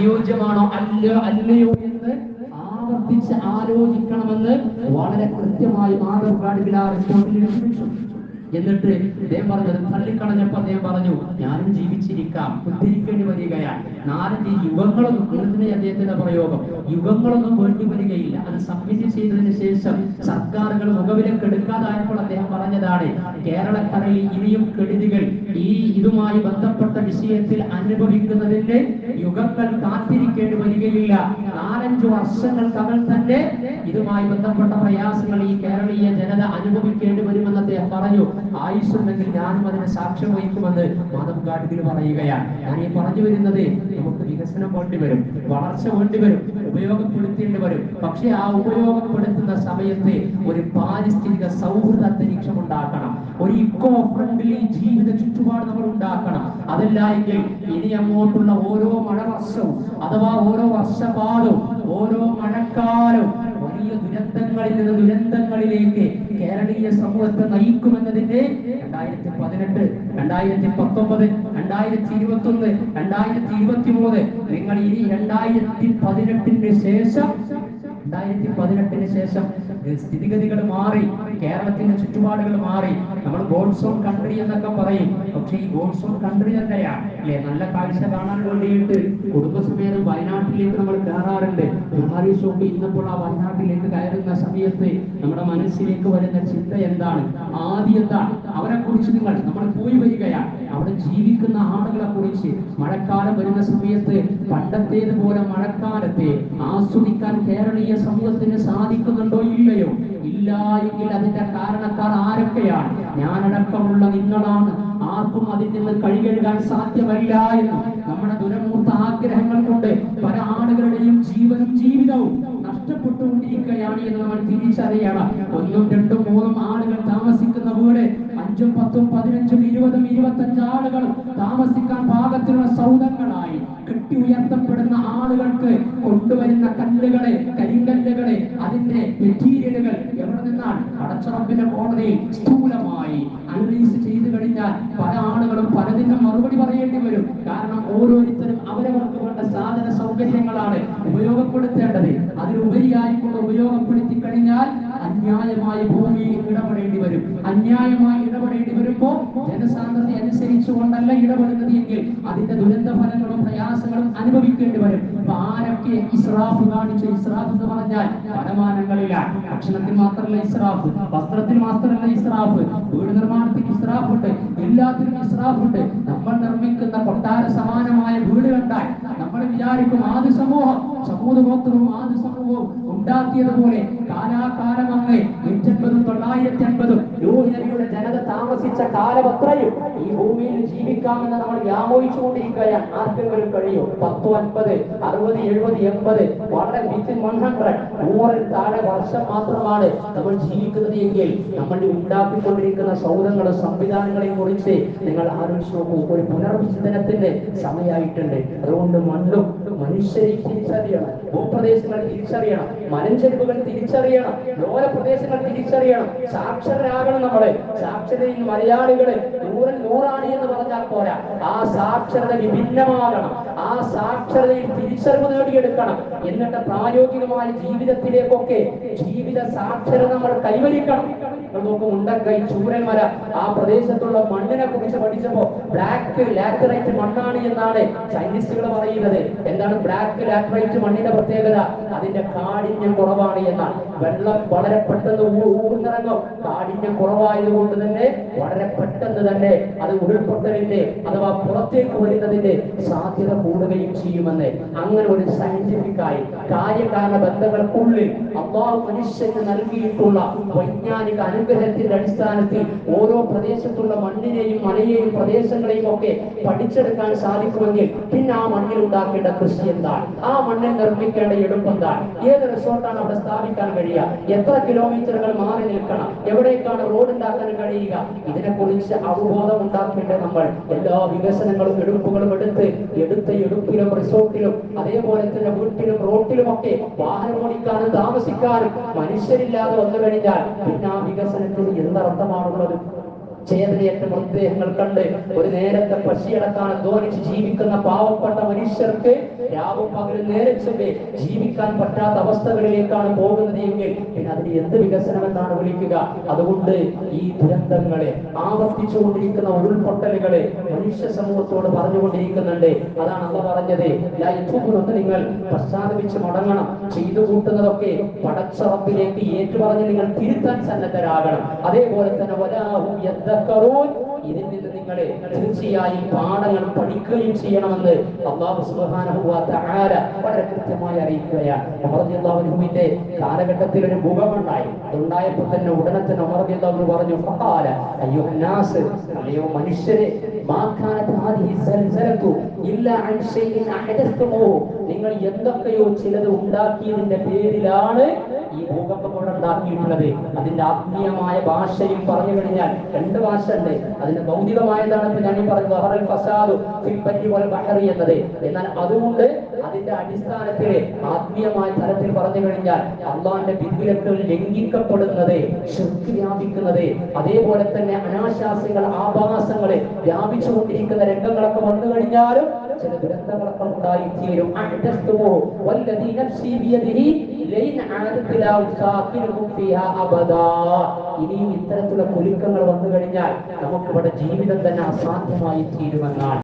അനുയോജ്യമാണോ അല്ല അല്ലയോ എന്ന് ആവർത്തിച്ച് ആലോചിക്കണമെന്ന് വളരെ കൃത്യമായി മാധവ് ഗാഡ്ഗിൽ ആ റിപ്പോർട്ടിൽ എഴുതിച്ചു എന്നിട്ട് അദ്ദേഹം പറഞ്ഞത് തള്ളിക്കളഞ്ഞപ്പോ അദ്ദേഹം പറഞ്ഞു ഞാനും ജീവിച്ചിരിക്കാം ഉദ്ധരിക്കേണ്ടി വരികയാണ്. നാലഞ്ച് യുഗങ്ങളൊന്നും ഇങ്ങനെ അദ്ദേഹത്തിന്റെ പ്രയോഗം. യുഗങ്ങളൊന്നും വേണ്ടി വരികയില്ല. അത് സബ്മിറ്റ് ചെയ്തതിന് ശേഷം സർക്കാരുകൾ മുഖവിലേക്ക് എടുക്കാതായപ്പോൾ അദ്ദേഹം പറഞ്ഞതാണ് കേരളക്കരയിൽ ഇനിയും കെടുതികൾ ഈ ഇതുമായി ബന്ധപ്പെട്ട വിഷയത്തിൽ അനുഭവിക്കുന്നതിന്റെ യുഗങ്ങൾ കാത്തിരിക്കേണ്ടി വരികയില്ല. നാലഞ്ചു വർഷങ്ങൾക്കകം തന്നെ ഇതുമായി ബന്ധപ്പെട്ട പ്രയാസങ്ങൾ ഈ കേരളീയ ജനത അനുഭവിക്കേണ്ടി വരുമെന്ന് അദ്ദേഹം പറഞ്ഞു ആയുസ്സുണ്ടെങ്കിൽ ഞാനും അതിനെ സാക്ഷ്യം വഹിക്കുമെന്ന് മാധവ് ഗാഡ്ഗിൽ പറയുകയാണ്. ഞാൻ ഈ പറഞ്ഞു വരുന്നത് നമുക്ക് വികസനം വേണ്ടി വരും വളർച്ച വേണ്ടി വരും ഉപയോഗപ്പെടുത്തേണ്ടി വരും. പക്ഷെ ആ ഉപയോഗപ്പെടുത്തുന്ന സമയത്ത് ഒരു പാരിസ്ഥിതിക സൗഹൃദ അന്തരീക്ഷം ഉണ്ടാക്കണം. ഒരു ഇക്കോ ഫ്രണ്ട്ലി ജീവിത ചുറ്റുപാട് നമ്മൾ ഉണ്ടാക്കണം. അതല്ല എങ്കിൽ ഇനി അങ്ങോട്ടുള്ള ഓരോ മഴ വർഷവും അഥവാ ഓരോ വർഷപാടും ഓരോ മഴക്കാലവും വലിയ ദുരന്തങ്ങളിൽ നിന്ന് ദുരന്തങ്ങളിലേക്ക് കേരളീയ സമൂഹത്തെ നയിക്കുമെന്നതിന്റെ രണ്ടായിരത്തി പതിനെട്ട് രണ്ടായിരത്തി പത്തൊമ്പത് രണ്ടായിരത്തി ഇരുപത്തി ഒന്ന് രണ്ടായിരത്തി ഇരുപത്തി മൂന്ന് നിങ്ങൾ ഇനി രണ്ടായിരത്തി പതിനെട്ടിന് ശേഷം രണ്ടായിരത്തി പതിനെട്ടിന് ശേഷം സ്ഥിതിഗതികൾ മാറി. കേരളത്തിന്റെ ചുറ്റുപാടുകൾ മാറി. നമ്മൾ ഗോഡ്സ് ഓൺ കൺട്രി എന്നൊക്കെ പറയും. പക്ഷെ ഈ ഗോഡ്സ് ഓൺ കൺട്രി തന്നെയാണ് അല്ലെ? നല്ല കാഴ്ച കാണാൻ വേണ്ടിയിട്ട് കുടുംബസമേതം വയനാട്ടിലേക്ക് നമ്മൾ കയറാറുണ്ട്. കുമാരി ഷോപ്പ് ഇന്നപ്പോൾ ആ വയനാട്ടിലേക്ക് കയറുന്ന സമയത്ത് നമ്മുടെ മനസ്സിലേക്ക് വരുന്ന ചിന്ത എന്താണ്? ആദ്യം എന്താണ്? അവരെ കുറിച്ച് നിങ്ങൾ നമ്മൾ പോയി വരികയാണ് അവിടെ ജീവിക്കുന്ന ആളുകളെ കുറിച്ച് മഴക്കാലം വരുന്ന സമയത്ത് പണ്ടത്തേതുപോലെ മഴക്കാലത്തെ ആസ്വദിക്കാൻ കേരളീയ സമൂഹത്തിന് സാധിക്കുന്നുണ്ടോ ഇല്ലയോ? ഇല്ല എങ്കിൽ അതിന്റെ കാരണക്കാർ ആരൊക്കെയാണ്? ഞാനടക്കമുള്ള നിങ്ങളാണ്. ആർക്കും അതിൽ നിന്ന് കഴികഴുകാൻ സാധ്യമല്ല എന്ന്. നമ്മുടെ ദുരമൂർത്ത ആഗ്രഹങ്ങൾ കൊണ്ട് പല ആളുകളുടെയും ജീവനും ജീവിതവും നഷ്ടപ്പെട്ടുകൊണ്ടിരിക്കുകയാണ് എന്ന് നമ്മൾ തിരിച്ചറിയണം. ഒന്നും രണ്ടും മൂന്നും ആളുകൾ താമസിക്കുന്ന വീട് അഞ്ചും പത്തും പതിനഞ്ചും ഇരുപതും ഇരുപത്തഞ്ച് ആളുകളും താമസിക്കാൻ പാകത്തിലുള്ള സൗദങ്ങളായി കെട്ടി ഉയർത്തപ്പെടുന്ന ആളുകൾക്ക് കൊണ്ടുവരുന്ന കല്ലുകളെ കരിങ്കല്ലുകളെ അതിന്റെ മെറ്റീരിയലുകൾ എവിടെ കോടതി സ്ഥൂലമായി അനലൈസ് ചെയ്തു കഴിഞ്ഞാൽ പല ആളുകളും പലതിനും മറുപടി പറയേണ്ടി വരും. കാരണം ഓരോരുത്തരും അവരവർക്ക് വേണ്ട സാധന സൗകര്യങ്ങളാണ് ഉപയോഗപ്പെടുത്തേണ്ടത്. അതിലുപരിയായിക്കൊണ്ട് ഉപയോഗപ്പെടുത്തി കഴിഞ്ഞാൽ അന്യായമായി ഭൂമിയിൽ ഇടപെടേണ്ടി വരും. അന്യായമായി വരുമ്പോൾ ജനസാന്ദ്രത അനുസരിച്ചു കൊണ്ടല്ല ഇടപെടുന്നത് എങ്കിൽ അതിന്റെ ദുരന്ത ഫലങ്ങളും പ്രയാസങ്ങളും അനുഭവിക്കേണ്ടി വരും. അപ്പൊ ആരൊക്കെ ഇസ്രാഫ് കാണിച്ചു? ഇസ്രാഫ് എന്ന് പറഞ്ഞാൽ വനമാനങ്ങളിലാണ് ഭക്ഷണത്തിൽ മാത്രമല്ല ഇസ്രാഫ് വസ്ത്രത്തിൽ മാത്രമല്ല ഇസ്രാഫ് വീട് നിർമ്മാണത്തിൽ ഇസ്രാഫ് ഉണ്ട് എല്ലാത്തിനും ഇസ്രാഫ് ഉണ്ട്. നമ്മൾ നിർമ്മിക്കുന്ന കൊട്ടാര സമാനമായ വീട് കണ്ടാൽ നമ്മൾ വിചാരിക്കും ആദ്യ സമൂഹം സമൂഹമൊത്തവും ആദ്യ സമൂഹവും ഉണ്ടാക്കിയതുപോലെ കാലാകാലം അങ്ങ് നൂറ്റൻപതും തൊള്ളായിരത്തി അൻപതും നൂഹിനബിയുടെ ജനത താമസിച്ച കാലമത്രയും ഈ ഭൂമിയിൽ ജീവിക്കാമെന്ന് നമ്മൾ വ്യാമോഹിച്ചുകൊണ്ടിരിക്കുകയാണ്. ആർക്കെങ്കിലും കഴിയും? പത്തോ അൻപത് അറുപത് എഴുപത് എൺപത് വളരെ വിത്തിൻ വൺ ഹൺഡ്രഡ് നൂറിൽ താഴെ വർഷം മാത്രമാണ് നമ്മൾ ജീവിക്കുന്നത് എങ്കിൽ നമ്മൾ ഉണ്ടാക്കിക്കൊണ്ടിരിക്കുന്ന സൗദങ്ങളും സംവിധാനങ്ങളെയും കുറിച്ച് നിങ്ങൾ ആലോചിച്ച് നോക്കൂ. ഒരു പുനർവിചിന്തനത്തിന്റെ സമയമായിട്ടുണ്ട്. അതുകൊണ്ട് മണ്ണും മനുഷ്യരെ തിരിച്ചറിയണം. ഭൂപ്രദേശങ്ങൾ തിരിച്ചറിയണം. മലഞ്ചെരുവുകൾ തിരിച്ചറിയണം. ലോല പ്രദേശങ്ങൾ തിരിച്ചറിയണം. സാക്ഷരരാകണം നമ്മൾ. സാക്ഷരതയിൽ മലയാളികളെ നൂറിൽ നൂറാണ് എന്ന് പറഞ്ഞാൽ പോരാ. ആ സാക്ഷരത വിഭിന്നമാകണം. ആ സാക്ഷരതയിൽ തിരിച്ചറിവ് നേടിയെടുക്കണം. എന്നിട്ട് പ്രായോഗികമായ ജീവിതത്തിലേക്കൊക്കെ ജീവിത സാക്ഷരത നമ്മൾ കൈവരിക്കണം. നോക്കും ഉണ്ടക്കൈ ചൂരന്മല ആ പ്രദേശത്തുള്ള മണ്ണിനെ കുറിച്ച് പഠിച്ചപ്പോ ബ്ലാക്ക് ലാറ്ററൈറ്റ് മണ്ണാണ് എന്നാണ് ചൈനീസുകൾ പറയുന്നത്. എന്താണ് ബ്ലാക്ക് ലാറ്ററൈറ്റ് മണ്ണിന്റെ പ്രത്യേകത? അതിന്റെ കാഠിന്യം കുറവാണ് എന്നാണ്. വെള്ളം വളരെ പെട്ടെന്ന് ഊർന്നിറങ്ങും കാഠിന്യം കുറവായതുകൊണ്ട് തന്നെ വളരെ പെട്ടെന്ന് തന്നെ അത് ഉരുൾപൊട്ടലിന്റെ അഥവാ പുറത്തേക്ക് വരുന്നതിന്റെ സാധ്യത കൂടുകയും ചെയ്യുമെന്ന് അങ്ങനെ ഒരു സയന്റിഫിക് ആയി കാര്യകാരണ ബന്ധങ്ങൾക്കുള്ളിൽ അള്ളാഹു മനുഷ്യന് നൽകിയിട്ടുള്ള വൈജ്ഞാനിക അനുഗ്രഹത്തിന്റെ അടിസ്ഥാനത്തിൽ ഓരോ പ്രദേശത്തുള്ള മണ്ണിനെയും മലയെയും പ്രദേശങ്ങളെയും ഒക്കെ പഠിച്ചെടുക്കാൻ സാധിക്കുമെങ്കിൽ പിന്നെ ആ മണ്ണിൽ ഉണ്ടാക്കേണ്ട കൃഷി എന്താണ്? ആ മണ്ണിൽ നിർമ്മിക്കേണ്ട എടുപ്പ് എന്താണ്? ഏത് റിസോർട്ടാണ് അവിടെ സ്ഥാപിക്കാൻ കഴിയുക? എത്ര കിലോമീറ്ററുകൾ മാറി നിൽക്കണം? എവിടേക്കാണ് റോഡ് ഉണ്ടാക്കാൻ കഴിയുക? ഇതിനെക്കുറിച്ച് അവബോധം ഉണ്ടാക്കേണ്ട നമ്മൾ എല്ലാ വികസനങ്ങളും എടുപ്പുകളും എടുത്ത് എടുത്ത എടുപ്പിലും റിസോർട്ടിലും അതേപോലെ തന്നെ വീട്ടിലും റോട്ടിലും ഒക്കെ വാഹനം ഓടിക്കാനും താമസിക്കാനും മനുഷ്യരില്ലാതെ വന്നു കഴിഞ്ഞാൽ പിന്നെ ആ மனுஷனுக்கு எந்த ரத்தமானது ചേതനയേറ്റ മൃതദേഹങ്ങൾ കണ്ട് ഒരു നേരത്തെ പശിയടക്കാൻ അധ്വാനിച്ച് ജീവിക്കുന്ന പാവപ്പെട്ട മനുഷ്യർക്ക് രാവും പകലും നേരെ ചൊവ്വേ ജീവിക്കാൻ പറ്റാത്ത അവസ്ഥകളിലേക്കാണ് പോകുന്നത് എങ്കിൽ പിന്നെ അതിന് എന്ത് വികസനം എന്നാണ് വിളിക്കുക? അതുകൊണ്ട് ഈ ദുരന്തങ്ങളെ ആവർത്തിച്ചുകൊണ്ടിരിക്കുന്ന ഉരുൾപൊട്ടലുകളെ മനുഷ്യ സമൂഹത്തോട് പറഞ്ഞുകൊണ്ടിരിക്കുന്നുണ്ട്. അതാണ് അല്ല പറഞ്ഞത്. നിങ്ങൾ പശ്ചാത്തപിച്ച് മടങ്ങണം. ചെയ്തു കൂട്ടുന്നതൊക്കെ പടച്ചറപ്പിലേക്ക് ഏറ്റുപറഞ്ഞ് നിങ്ങൾ തിരുത്താൻ സന്നദ്ധരാകണം. അതേപോലെ തന്നെ വരാഹു ഇതിൽ നിന്ന് നിങ്ങൾ തീർച്ചയായും പാഠങ്ങൾ പഠിക്കുകയും ചെയ്യണമെന്ന് അള്ളാഹു തആല വളരെ കൃത്യമായി അറിയിക്കുകയാണ്. ഉമർ കാലഘട്ടത്തിൽ ഒരു മുഖമുണ്ടായി. അതുണ്ടായപ്പോൾ തന്നെ ഉടനെ തന്നെ ഉമർ റളിയല്ലാഹു പറഞ്ഞു അയ്യോ അയ്യുഹന്നാസ് അല്ലയോ മനുഷ്യരെ നിങ്ങൾ എന്തൊക്കെയോ ചിലത് ഉണ്ടാക്കിയതിന്റെ പേരിലാണ് ഈ ഭൂകമ്പം ഇവിടെ ഉണ്ടാക്കിയിട്ടുള്ളത്. അതിന്റെ ആത്മീയമായ ഭാഷയും പറഞ്ഞു കഴിഞ്ഞാൽ രണ്ട് ഭാഷ ഉണ്ട് അതിന്റെ ഭൗതികമായതാണ് ഞാൻ ഈ പറഞ്ഞത് ഫസാദു എന്നത്. എന്നാൽ അതുകൊണ്ട് അതിന്റെ അടിസ്ഥാനത്തിൽ ആത്മീയമായ തലത്തിൽ പറഞ്ഞു കഴിഞ്ഞാൽ അള്ളാന്റെ വിധിവിലക്കുകൾ ലംഘിക്കപ്പെടുന്നത് ശക്തി വ്യാപിക്കുന്നത് അതേപോലെ തന്നെ അനാശാസ്യങ്ങൾ ആഭാസങ്ങൾ വ്യാപിച്ചുകൊണ്ടിരിക്കുന്ന രംഗങ്ങളൊക്കെ വന്നു കഴിഞ്ഞാലും ചില ദുരന്തങ്ങളൊക്കെ ഉണ്ടായിത്തീരും. ഇനിയും ഇത്തരത്തിലുള്ള കുലുക്കങ്ങൾ വന്നു കഴിഞ്ഞാൽ നമുക്കിവിടെ ജീവിതം തന്നെ അസാധ്യമായി തീരുമെന്നാണ്